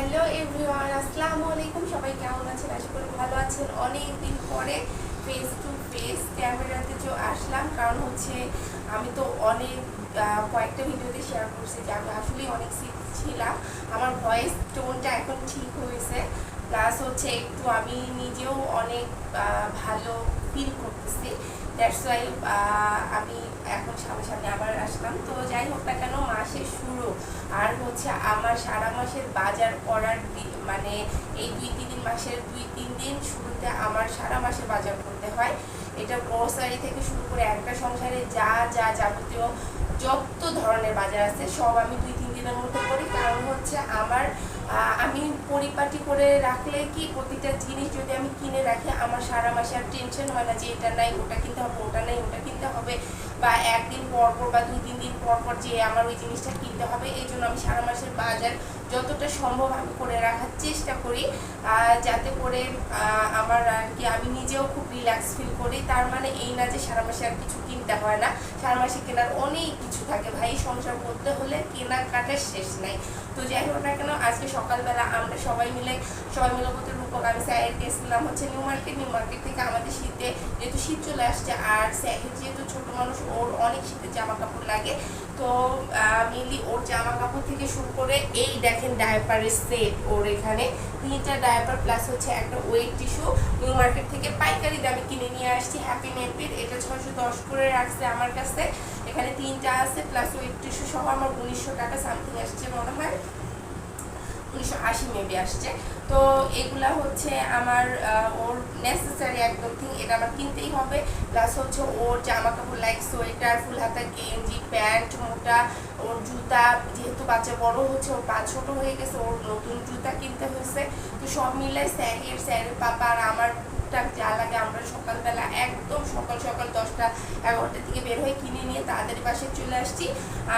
Hello everyone, আসসালামু আলাইকুম। সবাই কেমন আছেন? আশা করি ভালো আছেন। অনেক দিন পরে ফেস টু ফেস ক্যামেরাতে যে আসলাম, কারণ হচ্ছে আমি তো অনেক কয়েকটা ভিডিওতে শেয়ার করছি যে আমি আসলেই অনেক সিক ছিলাম। আমার ভয়েস টোনটা এখন ঠিক হয়েছে। প্লাস হচ্ছে একটু আমি নিজেও অনেক ভালো ফিল করতেছি। দ্যাটস ওয়াই আমি এখন সামনে সামনে আবার আসলাম। তো যাই হোক না কেন, মাসের শুরু। আর হচ্ছে আমার সারা মাসের বাজার করার মানে এই দুই তিন মাসের দুই তিন দিন শুরুতে আমার সারা মাসে বাজার করতে হয়। এটা গ্রোসারি থেকে শুরু করে একটা সংসারে যা যা যাবতীয় যত ধরনের বাজার আছে, সব আমি দুই তিন দিনের মধ্যে করি। কারণ হচ্ছে আমার আমি পরিপাটি করে রাখলে কি প্রতিটা জিনিস যদি আমি কিনে রাখি, আমার সারা মাসে আর টেনশন হয় না যে এটা নাই, ওটা কিনতে হবে, ওটা নাই, ওটা কিনতে হবে বা একদিন পর পর বা দুই তিন দিন পর পর যে আমার ওই জিনিসটা কিনতে হবে, এই জন্য আমি সারা মাসের বাজার যতটা সম্ভব আমি করে রাখার চেষ্টা করি যাতে করে আমার আর কি আমি নিজেও খুব রিল্যাক্স ফিল করি। তার মানে এই না যে সারা মাসে আর কিছু কিনতে হয় না, সারা মাসে কেনার অনেক কিছু থাকে ভাই, সংসার করতে হলে কেনাকাটার শেষ নাই। তো যাই হোক না কেন, আজকে সকালবেলা আমরা সবাই মিলে সবাই মিলে বলতে রূপক আমি স্যারের গেছিলাম হচ্ছে নিউ মার্কেট নিউ মার্কেট থেকে আমাদের শীতে যেহেতু শীত চলে আসছে, আর স্যারের যেহেতু ছোটো মানুষ, ওর অনেক শীতের জামা কাপড় লাগে। তো মেনলি ওর জামা কাপড় থেকে শুরু করে এই দেখেন ডায়াপারের সেট ওর এখানে। তিনটা ডায়াপার প্লাস হচ্ছে একটা ওয়েট টিস্যু নিউ মার্কেট থেকে পাইকারি দামে কিনে নিয়ে আসছি হ্যাপি নেপির এটা ছশো দশ করে রাখছে আমার কাছে। এখানে তিনটা আছে প্লাস ওয়েট টিস্যু সহ আমার উনিশশো টাকা সামথিং আসছে মনে হয়। উনিশশো আশি মেবি আসছে। তো এগুলা হচ্ছে আমার ওর নেসেসারি একদম থিং এটা আমার কিনতেই হবে। প্লাস হচ্ছে ওর জামা কাপড় লাইক সোয়েটার ফুল হাতা, গেঞ্জি, প্যান্ট, মোটা, ওর জুতা, যেহেতু বাচ্চা বড় হচ্ছে, ওর পা ছোট হয়ে গেছে, ওর নতুন জুতা কিনতে হয়েছে। তো সব মিলে স্যারের স্যারের পাপা আর আমার টুকটাক যা লাগে আমরা সকালবেলা একদম সকাল সকাল দশটা এগারোটার দিকে বের হয়ে কিনে নিয়ে তাড়াতাড়ি পাশে চলে আসছি।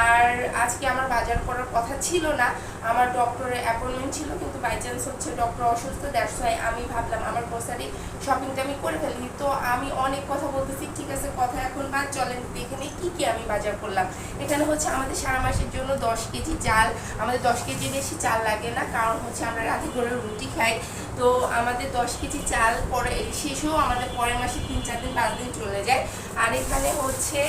আর আজকে আমার বাজার করার কথা ছিল না আমার ডক্টরের অ্যাপয়েন্টমেন্ট ছিল, কিন্তু বাই চান্স হচ্ছে ডক্টর অসুস্থ দ্যাটস ওয়াই আমি ভাবলাম আমার গ্রোসারি শপিংটা আমি করে ফেলি। তো আমি অনেক কথা বলতেছি, ঠিক আছে, কথা এখন বাদ, চলেন দেখে নিই কী কী আমি বাজার করলাম। এখানে হচ্ছে আমাদের সারা মাসের জন্য দশ কেজি চাল, আমাদের দশ কেজি বেশি চাল লাগে না, কারণ হচ্ছে আমরা রাতে করে রুটি খাই। তো আমাদের দশ কেজি চাল পরে শেষেও আমাদের পরের মাসে তিন, চার দিন, পাঁচ দিন চলে যায়। আর এখানে হচ্ছে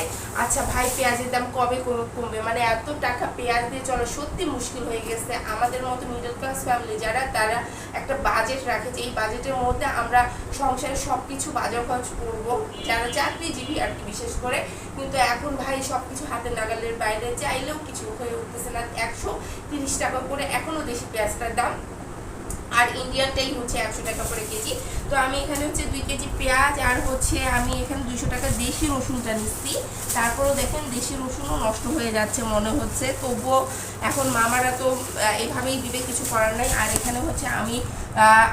আচ্ছা ভাই, পেঁয়াজের দাম কবে কমবে? মানে এত টাকা পেঁয়াজ দিয়ে চলো সত্যি মুশকিল হয়ে গেছে। আমাদের মতো মিডল ক্লাস ফ্যামিলি যারা, তারা একটা বাজেট রাখে যে এই বাজেটের মধ্যে আমরা সংসারে সব কিছু বাজার খরচ করব। যারা চাকরিজীবী আর কি, বিশেষ করে। কিন্তু এখন ভাই সব কিছু হাতে নাগালের বাইরে, চাইলেও কিছু হয়ে উঠতেছে না। একশো তিরিশ টাকা করে এখনও দেশি পেঁয়াজটার দাম আর ইন্ডিয়ানটাই হচ্ছে একশো টাকা করে কেজি। তো আমি এখানে হচ্ছে দুই কেজি পেঁয়াজ আর হচ্ছে আমি এখানে দুইশো টাকা দেশি রসুনটা নিচ্ছি। তারপরেও দেখেন দেশি রসুনও নষ্ট হয়ে যাচ্ছে মনে হচ্ছে। তবুও এখন মামারা তো এভাবেই দিবে, কিছু করার নাই। আর এখানে হচ্ছে আমি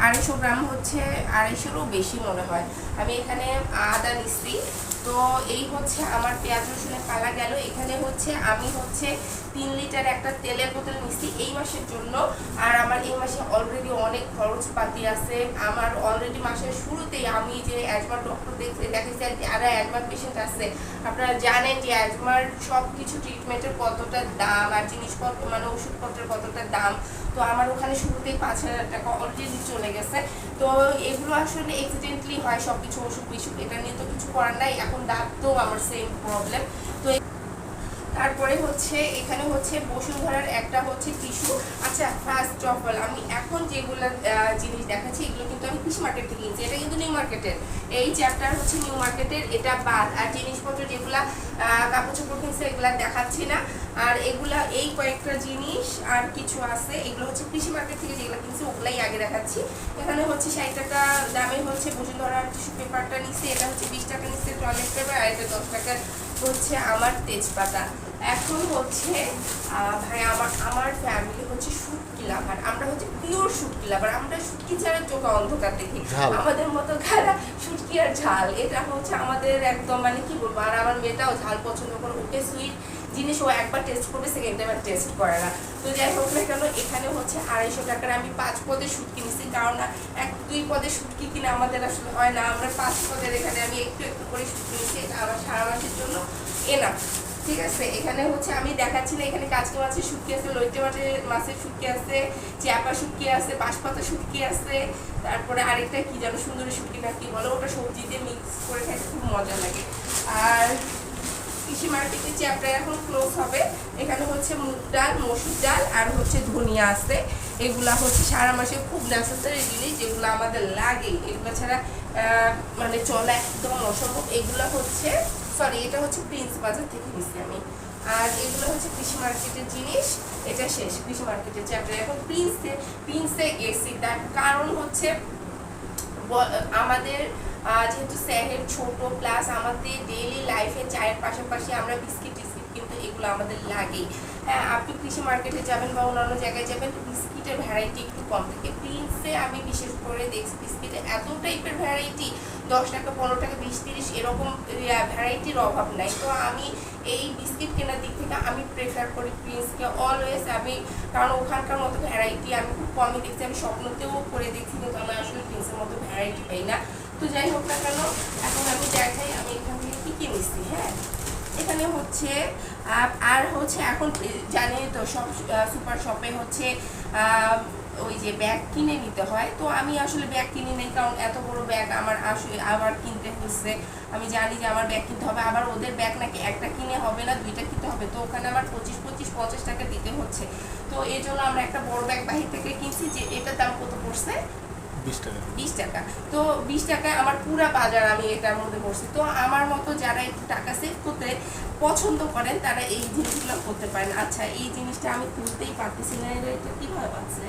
আড়াইশো গ্রাম হচ্ছে আড়াইশোরও বেশি মনে হয়। আমি এখানে আদা নিচ্ছি। তো এই হচ্ছে আমার পেঁয়াজ রসুনের পালা গেল। এখানে হচ্ছে আমি হচ্ছে তিন লিটার একটা তেলের বোতল নিচ্ছি এই মাসের জন্য। আর আমার এই মাসে অলরেডি অনেক খরচপাতি আছে। আমার অলরেডি মাসের শুরুতেই আমি যে অ্যাজমার ডক্টর দেখতে দেখেছি যারা অ্যাজমার পেশেন্ট আছে। আপনারা জানেন যে অ্যাজমার সব কিছু ট্রিটমেন্টের কতটা দাম আর জিনিসপত্র মানে ওষুধপত্রের কতটা দাম। তো আমার ওখানে শুরুতেই পাঁচ হাজার টাকা অলরেডি চলে গেছে। তো এগুলো আসলে এক্সিডেন্টলি হয় সব কিছু ওষুধ বিষুধ এটা নিয়ে তো কিছু করার নাই। এখন দাঁততেও আমার সেম প্রবলেম তো তারপরে হচ্ছে, এখানে হচ্ছে বসুন্ধরার একটা হচ্ছে টিস্যু আচ্ছা ফার্স্ট অফ অল আমি এখন যেগুলো জিনিস দেখাচ্ছি, এগুলো কিন্তু আমি কৃষি মার্কেট থেকে কিনছি। এটা কিন্তু নিউ মার্কেটের এই চ্যাপ্টার হচ্ছে নিউ মার্কেটের এটা বাদ। আর জিনিসপত্র যেগুলা কাপড় চোপড় কিনছে, এগুলা দেখাচ্ছি না। আর এগুলা, এই কয়েকটা জিনিস আর কিছু আছে, এগুলো হচ্ছে কৃষি মার্কেট থেকে যেগুলো কিনছি, ওগুলাই আগে দেখাচ্ছি। এখানে হচ্ছে ষাট টাকা দামে হচ্ছে বসুন্ধরার টিস্যু পেপারটা নিচ্ছে এটা হচ্ছে বিশ টাকা নিচ্ছে টয়লেট পেপার আর এটা দশ টাকার হচ্ছে আমার তেজপাতা। এখন হচ্ছে আহ, ভাই আমার আমার ফ্যামিলি হচ্ছে শুটকি লাভার। আমরা হচ্ছে পিওর শুটকি লাভার। আমরা শুটকি ছাড়া চোখ অন্ধকার দেখি। আমাদের মতো খারা শুটকি আর ঝাল। এটা হচ্ছে আমাদের একদম মানে কি বলব? আর আমার মেয়েটাও ঝাল পছন্দ করে। ওকে সুইট জিনিস ও একবার টেস্ট করবে সেকেন্ড আর টেস্ট করে না। তো যাই হোক না কেন, এখানে হচ্ছে আড়াইশো টাকার আমি পাঁচ পদে শুটকি কিনেছি কারণ না, এক দুই পদে শুটকি কিনে আমাদের আসলে হয় না। আমরা পাঁচ পদের এখানে আমি একটু একটু করে শুটকি নিচ্ছি এটা আমার সারা মাসের জন্য এনা ঠিক আছে? এখানে হচ্ছে আমি দেখাচ্ছি না, এখানে কাজকে মাছের শুটকি আছে, লইটে মাছের মাছের শুটকি আছে চ্যাপা শুটকি আছে, বাঁশপাতা শুটকি আছে, তারপরে আরেকটা কি যেন সুন্দরী শুটকি না, কি বলো, ওটা সবজি দিয়ে মিক্স করে খাইতে খুব মজা লাগে। আর কৃষি মার্কেটে চ্যাপটা এখন ক্লোজ হবে। এখানে হচ্ছে মুগ ডাল, মসুর ডাল আর হচ্ছে ধনিয়া আছে। এগুলা হচ্ছে সারা মাসে খুব নেসেসারি জিনিস যেগুলো আমাদের লাগে। এগুলো ছাড়া মানে চলা একদম অসম্ভব। এগুলো হচ্ছে সরি এটা হচ্ছে প্রিন্স বাজার থেকে নিচ্ছি আমি। আর এগুলো হচ্ছে কৃষি মার্কেটের জিনিস। এটা শেষ কৃষি মার্কেটের চ্যাপ্টার। এখন প্রিন্সে প্রিন্সে গেছি। তার কারণ হচ্ছে আমাদের যেহেতু স্যারের ছোট প্লাস আমাদের ডেইলি লাইফে চায়ের পাশাপাশি আমরা বিস্কিট টিস্কিট কিন্তু এগুলো আমাদের লাগেই। হ্যাঁ আপনি কৃষি মার্কেটে যাবেন বা অন্যান্য জায়গায় যাবেন বিস্কিটের ভ্যারাইটি একটু কম থাকে। প্রিন্সে আমি বিশেষ করে দেখছি বিস্কিটে এত টাইপের ভ্যারাইটি দশ টাকা, পনেরো টাকা, বিশ, তিরিশ, এরকম ভ্যারাইটির অভাব নাই। তো আমি এই বিস্কিট কেনার দিক থেকে আমি প্রেফার করি প্রিন্সকে অলওয়েজ আমি, কারণ ওখানকার মতো ভ্যারাইটি আমি খুব কমই দেখছি। আমি স্বপ্নতেও করে দেখছি, কিন্তু আমি আসলে প্রিন্সের মতো ভ্যারাইটি পাই না। তো যাই হোক না কেন, এখন আমি দেখাই আমি এখান থেকে কী কী নিচ্ছি হ্যাঁ? এখানে হচ্ছে আর হচ্ছে এখন জানি তো সব সুপার শপে হচ্ছে ওই যে ব্যাগ কিনে নিতে হয়। তো আমি আসলে ব্যাগ কিনে নেই, কারণ এত বড় ব্যাগ আমার আসলে, আবার কিনতে হচ্ছে আমি জানি যে আমার ব্যাগ কিনতে হবে, আবার ওদের ব্যাগ নাকি একটা কিনে হবে না, দুইটা কিনতে হবে। তো ওখানে আমার পঁচিশ পঁচিশ, পঞ্চাশ টাকা দিতে হচ্ছে। তো এই জন্য আমরা একটা বড় ব্যাগ বাহির থেকে কিনছি, যে এটার দাম কত পড়ছে? বিশ টাকা। তো বিশ টাকায় আমার পুরা বাজার আমি এটার মধ্যে করছি তো আমার মতো যারা একটু টাকা সেভ করতে পছন্দ করেন, তারা এই জিনিসগুলো করতে পারেন। আচ্ছা এই জিনিসটা আমি খুলতেই পারতেছি না এটা কীভাবে পাচ্ছে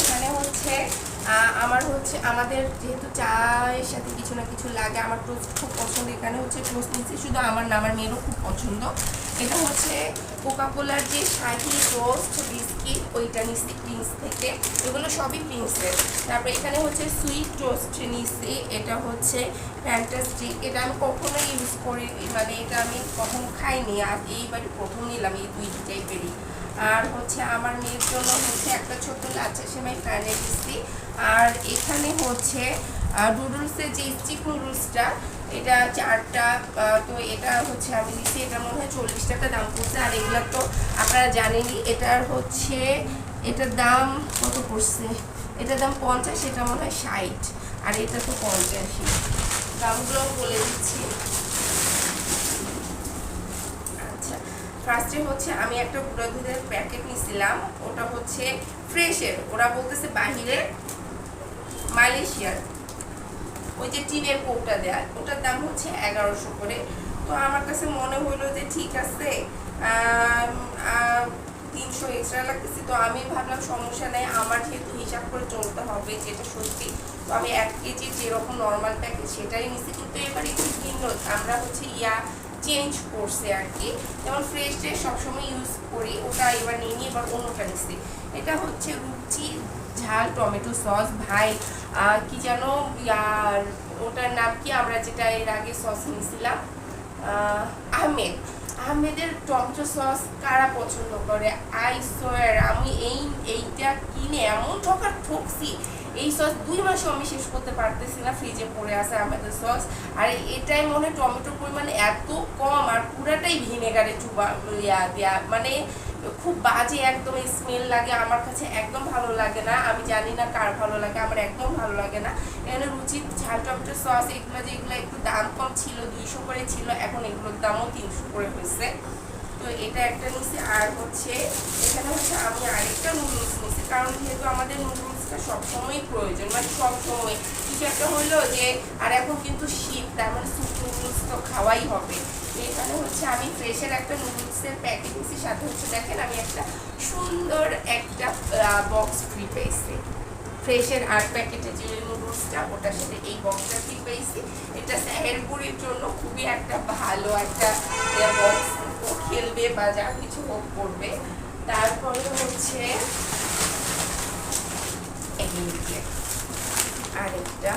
এখানে হচ্ছে আমার হচ্ছে, আমাদের যেহেতু চায়ের সাথে কিছু না কিছু লাগে, আমার টোস্ট খুব পছন্দ। এখানে হচ্ছে টোস্ট নিচ্ছি শুধু আমার না আমার মেয়েরও খুব পছন্দ। এটা হচ্ছে কোকাকোলার যে শাহি রোস্ট বিস্কিট ওইটা নিচ্ছি প্রিন্স থেকে। এগুলো সবই প্রিন্সের তারপরে এখানে হচ্ছে সুইট টোস্ট নিচ্ছি এটা হচ্ছে ফ্যান্টাস্টিক এটা আমি কখনো ইউজ করি মানে এটা আমি কখনো খাইনি। আর এইবারই প্রথম নিলাম এই দুই টাইপেরই আর হচ্ছে আমার মেয়ের জন্য হচ্ছে একটা ছোট লাচ্ছা সেমাই ফ্রাইডে দিচ্ছি আর এখানে হচ্ছে নুডলসের যে স্টিক নুডলসটা এটা চারটা তো এটা হচ্ছে আমি দিচ্ছি এটা মনে হয় চল্লিশ টাকা দাম পড়ছে, আর এগুলো তো আপনারা জানেনই, এটার হচ্ছে, এটার দাম কত পড়ছে? এটার দাম পঞ্চাশ এটা মনে হয় ষাট, আর এটা তো পঞ্চাশই দামগুলো বলে দিচ্ছি। আচ্ছা ফার্স্টে হচ্ছে আমি একটা গুঁড়ো দুধের প্যাকেট নিছিলাম, ওটা হচ্ছে ফ্রেশের ওরা বলতেছে বাহিরে মালয়েশিয়ার। ওই যে টিনের কোপটা দেয়া, ওটার দাম হচ্ছে এগারোশো করে। তো আমার কাছে মনে হলো যে ঠিক আছে তিনশো এক্সট্রা লাগতেছে। তো আমি ভাবলাম সমস্যা নেই, আমার যেহেতু হিসাব করে চলতে হবে যেটা সত্যি, তো আমি এক কেজি যেরকম নর্মাল প্যাকেজ সেটাই নিছি। কিন্তু এবার একটু ভিন্ন, আমরা হচ্ছে ইয়া চেঞ্জ করছে আর কি। যেমন ফ্রেশ ড্রেস সবসময় ইউজ করি, ওটা এবার নিয়ে নিয়ে এবার অন্যটা নিচ্ছি এটা হচ্ছে রুচি ঝাল, টমেটো সস, ভাই কি যেন ইয়ার ওটার নাম কি, আমরা যেটা এর আগে সস নিয়েছিলাম আহমেদ। আহমেদের টমেটো সস কারা পছন্দ করে? আই সোয়ার আমি এই, এইটা কিনে এমন ঠকার ঠকছি। এই সস দুই মাসও আমি শেষ করতে পারতেছি না, ফ্রিজে পড়ে আছে আমাদের সস। আর এটাই মনে টমেটোর পরিমাণ এত কম, আর পুরাটাই ভিনেগারে চুবা দেয়া মানে খুব বাজে একদম স্মেল লাগে, আমার কাছে একদম ভালো লাগে না। আমি জানি না কার ভালো লাগে, আমার একদম ভালো লাগে না। এখানে রুচি, ঝাল, টমেটো সস এগুলো যেগুলো একটু দাম কম ছিল, দুইশো করে ছিল, এখন এগুলোর দামও তিনশো করে হয়েছে। তো এটা একটা নিছি, আর হচ্ছে এখানে হচ্ছে আমি আরেকটা নুডলস নিছি, কারণ যেহেতু আমাদের নুডলসটা সবসময়ই প্রয়োজন মানে সবসময়। কিছু একটা হলো যে, আর এখন কিন্তু শীত, তার মানে স্যুপ নুডলস তো খাওয়াই হবে। এখানে হচ্ছে আমি ফ্রেশের একটা নুডলসের প্যাকেট সাথে হচ্ছে দেখেন আমি একটা সুন্দর একটা বক্স ফ্রি পেয়েছি। ফ্রেশের আট প্যাকেটে যে নুডলসটা ওটার সাথে এই বক্সটা ফ্রি পেয়েছি। এটা স্যাহের বুড়ির জন্য খুবই একটা ভালো একটা বক্স ও খেলবে বা যা কিছু হোক করবে। তারপরে হচ্ছে আরেকটা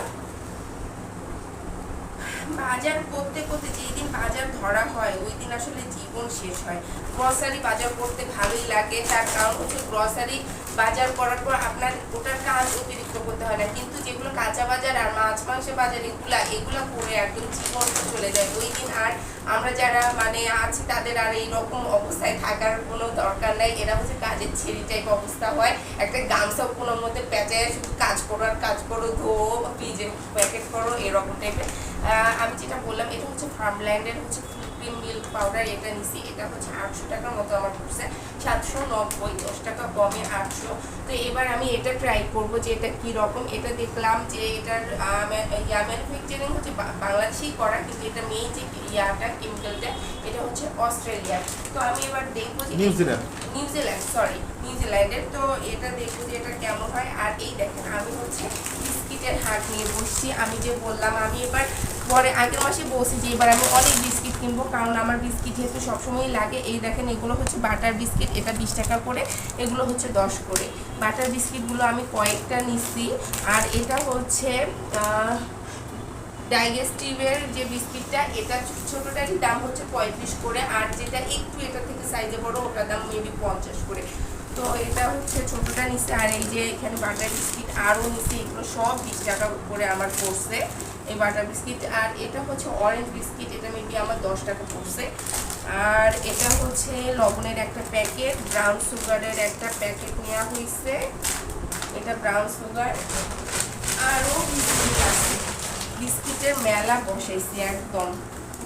বাজার করতে করতে যেই দিন বাজার ধরা হয়, ওই দিন আসলে জীবন শেষ হয়। গ্রসারি বাজার করতে ভালোই লাগে, তার কারণ হচ্ছে গ্রসারি বাজার করার পর আপনার ওটার কাজ অতিরিক্ত করতে হয় না। কিন্তু যেগুলো কাঁচা বাজার আর মাছ মাংসের বাজার, এগুলা, এগুলো করে একদম জীবন চলে যায়। ওই দিন আর আমরা যারা মানে আছি, তাদের আর এই রকম অবস্থায় থাকার কোনো দরকার নাই। এরা হচ্ছে কাজের ছেড়ি টাইপ অবস্থা হয়। একটা গামছা কোনো মধ্যে পেঁচায় শুধু কাজ করো আর কাজ করো ধো ফ্রিজে প্যাকেট করো, এরকম টাইপের আমি যেটা বললাম এটা হচ্ছে ফার্মল্যান্ডের হচ্ছে ক্রিম মিল্ক পাউডার এটা নিছি। এটা হচ্ছে আটশো টাকার মতো আমার পড়ছে সাতশো নব্বই দশ টাকা কমে আটশো। তো এবার আমি এটা ট্রাই করব যে এটা কি রকম। এটা দেখলাম যে এটার ইয়া ম্যানুফ্যাকচারিং হচ্ছে বাংলাদেশেই করা কিন্তু এটা মেইন যে ইয়াটা কেমিক্যালটা এটা হচ্ছে অস্ট্রেলিয়ার। তো আমি এবার দেখব যে নিউজিল্যান্ড। নিউজিল্যান্ড সরি নিউজিল্যান্ডের তো এটা দেখব যে এটা কেমন হয়। আর এই দেখেন আমি হচ্ছে বিস্কিটের হাট নিয়ে বসছি। আমি যে বললাম আমি এবার পরে আগের মাসে বলছি যে এবার আমি অনেক বিস্কিট কিনবো কারণ আমার বিস্কিট যেহেতু সবসময় লাগে। এই দেখেন এগুলো হচ্ছে বাটার বিস্কিট এটা বিশ টাকা করে এগুলো হচ্ছে দশ করে। বাটার বিস্কিটগুলো আমি কয়েকটা নিচ্ছি। আর এটা হচ্ছে আহ, ডাইগেস্টিভের যে বিস্কিটটা এটা ছোটোটারই দাম হচ্ছে পঁয়ত্রিশ করে আর যেটা একটু এটা থেকে সাইজে বড় ওটার দাম মেবি পঞ্চাশ করে। তো এটা হচ্ছে ছোটোটা নিচে, আর এই যে এখানে বাটার বিস্কিট আরও নিচে, এগুলো সব বিশ টাকা করে আমার পড়ছে এই বাটার বিস্কিট। আর এটা হচ্ছে অরেঞ্জ বিস্কিট, এটা মেবি আমার দশ টাকা পড়ছে। আর এটা হচ্ছে লবণের একটা প্যাকেট ব্রাউন সুগারের একটা প্যাকেট নেওয়া হয়েছে। এটা ব্রাউন সুগার আরও বিস্কিট আছে। বিস্কিটের মেলা বসাইছি একদম।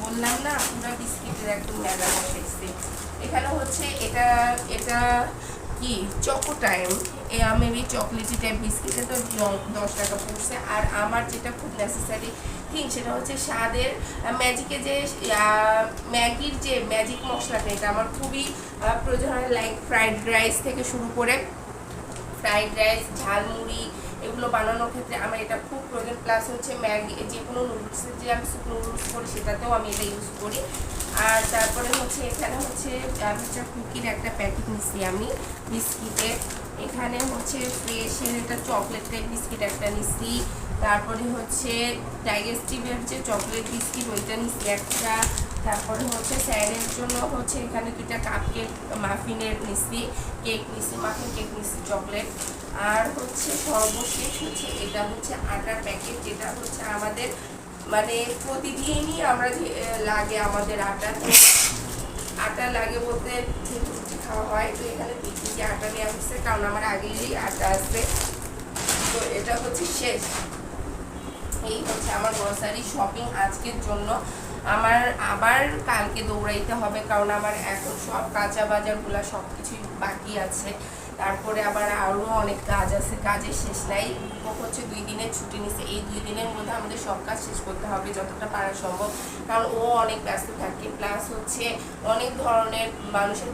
বললাম না, পুরো বিস্কিটের একদম মেলা বসাইছি এখানে হচ্ছে এটা এটা কি? Choco time. Maybe chocolatey type বিস্কিটে তো দশ টাকা পড়ছে। আর আমার যেটা খুব নেসেসারি থিং সেটা হচ্ছে স্বাদের ম্যাজিকে যে ম্যাগির যে ম্যাজিক মশলাটা, এটা আমার খুবই প্রয়োজন হয় লাইক ফ্রাইড রাইস থেকে শুরু করে ফ্রাইড রাইস ঝালমুড়ি এগুলো বানানোর ক্ষেত্রে আমার এটা খুব প্রয়োজন। প্লাস হচ্ছে ম্যাগি, যে কোনো নুডলসের যে আমি শুকনো নুডলস করি, সেটাতেও আমি এটা ইউজ করি। আর তারপরে হচ্ছে এখানে হচ্ছে মিস্টার কুকির একটা প্যাকেট নিচ্ছি আমি বিস্কিটের এখানে হচ্ছে ফ্রেশের একটা চকলেট টাইপ বিস্কিট একটা নিচ্ছি তারপরে হচ্ছে ডাইজেস্টিভের যে চকলেট বিস্কিট, ওইটা নিচ্ছি একটা। তারপরে হচ্ছে স্যারের জন্য হচ্ছে এখানে দুইটা কাপ কেক মাফিনের নিচ্ছি কেক নিচ্ছি মাফিন কেক নিচ্ছি চকলেট আর হচ্ছে সর্বশেষ হচ্ছে এটা হচ্ছে আটার প্যাকেট যেটা হচ্ছে আমাদের মানে প্রতিদিনই আমরা লাগে আমাদের আটা। আটা লাগে বলতে খাওয়া হয়, তো এখানে তিন আটা নেওয়া হচ্ছে কারণ আমার আগেই আটা আছে। তো এটা হচ্ছে শেষ। এই হচ্ছে আমার গ্রোসারি শপিং আজকের জন্য। আমার আবার কালকে দৌড়াইতে হবে, কারণ আমার এখন সব কাঁচা বাজারগুলো সব কিছুই বাকি আছে। তারপরে আবার আরও অনেক কাজ আছে, কাজের শেষ নাই। হচ্ছে দুই দিনের ছুটি নিছে। এই দুই দিনের মধ্যে আমাদের সব কাজ শেষ করতে হবে, যতটা পারা সম্ভব। কারণ ও অনেক ব্যস্ত থাকে। প্লাস হচ্ছে অনেক ধরনের মানুষের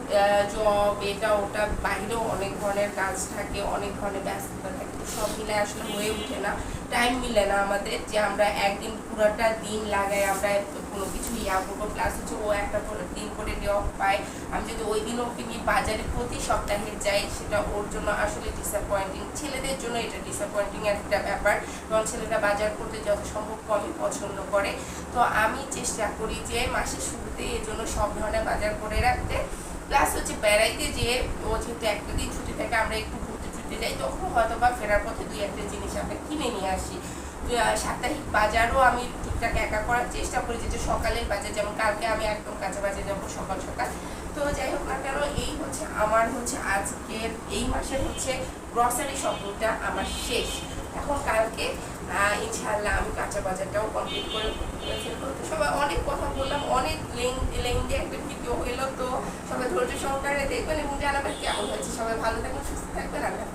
জব এটা, ওটা, বাইরেও অনেক ধরনের কাজ থাকে, অনেক ধরনের ব্যস্ততা থাকে। সব মিলে আসলে হয়ে ওঠে না। টাইম মিলে না আমাদের যে আমরা একদিন পুরোটা দিন লাগাই, আমরা কোনো কিছু ইয়া করব প্লাস হচ্ছে, ও একটা দিন করে দেওয়া পায়। আমি যদি ওই দিন ওকে নিয়ে বাজারে প্রতি সপ্তাহে যাই, সেটা ওর জন্য আসলে ডিসঅ্যাপয়েন্টিং ছেলেদের জন্য এটা ডিসঅ্যাপয়েন্টিং একটা ব্যাপার, কারণ ছেলেরা বাজার করতে যত সম্ভব কমই পছন্দ করে। তো আমি চেষ্টা করি যে মাসের শুরুতে এর জন্য সব ধরনের বাজার করে রাখতে। প্লাস হচ্ছে বেড়াইতে যে ও যেহেতু একটা দিন ছুটি থাকে, আমরা একটু ঘুরতে ছুটতে যাই, তখন হয়তো বা ফেরার পথে দুই একটা জিনিস আমরা কিনে নিয়ে আসি। সাপ্তাহিক বাজারও আমি টুকটাক একা করার চেষ্টা করি যেটা সকালের বাজার, যেমন কালকে আমি একদম কাঁচা বাজার যাব সকাল সকাল। তো যাই হোক না কেন, এই হচ্ছে আমার হচ্ছে আজকের, এই মাসের হচ্ছে গ্রসারি শপিংটা আমার শেষ। এখন কালকে ইনশাআল্লাহ আমি কাঁচা বাজারটাও কমপ্লিট করে তো সবাই অনেক কথা বললাম, অনেক লেন্দি একটা ভিডিও হইল তো সবাই ধৈর্য সহকারে দেখবেন এবং জানাবেন কেমন হয়েছে। সবাই ভালো থাকবেন, সুস্থ থাকবেন, আল্লাহ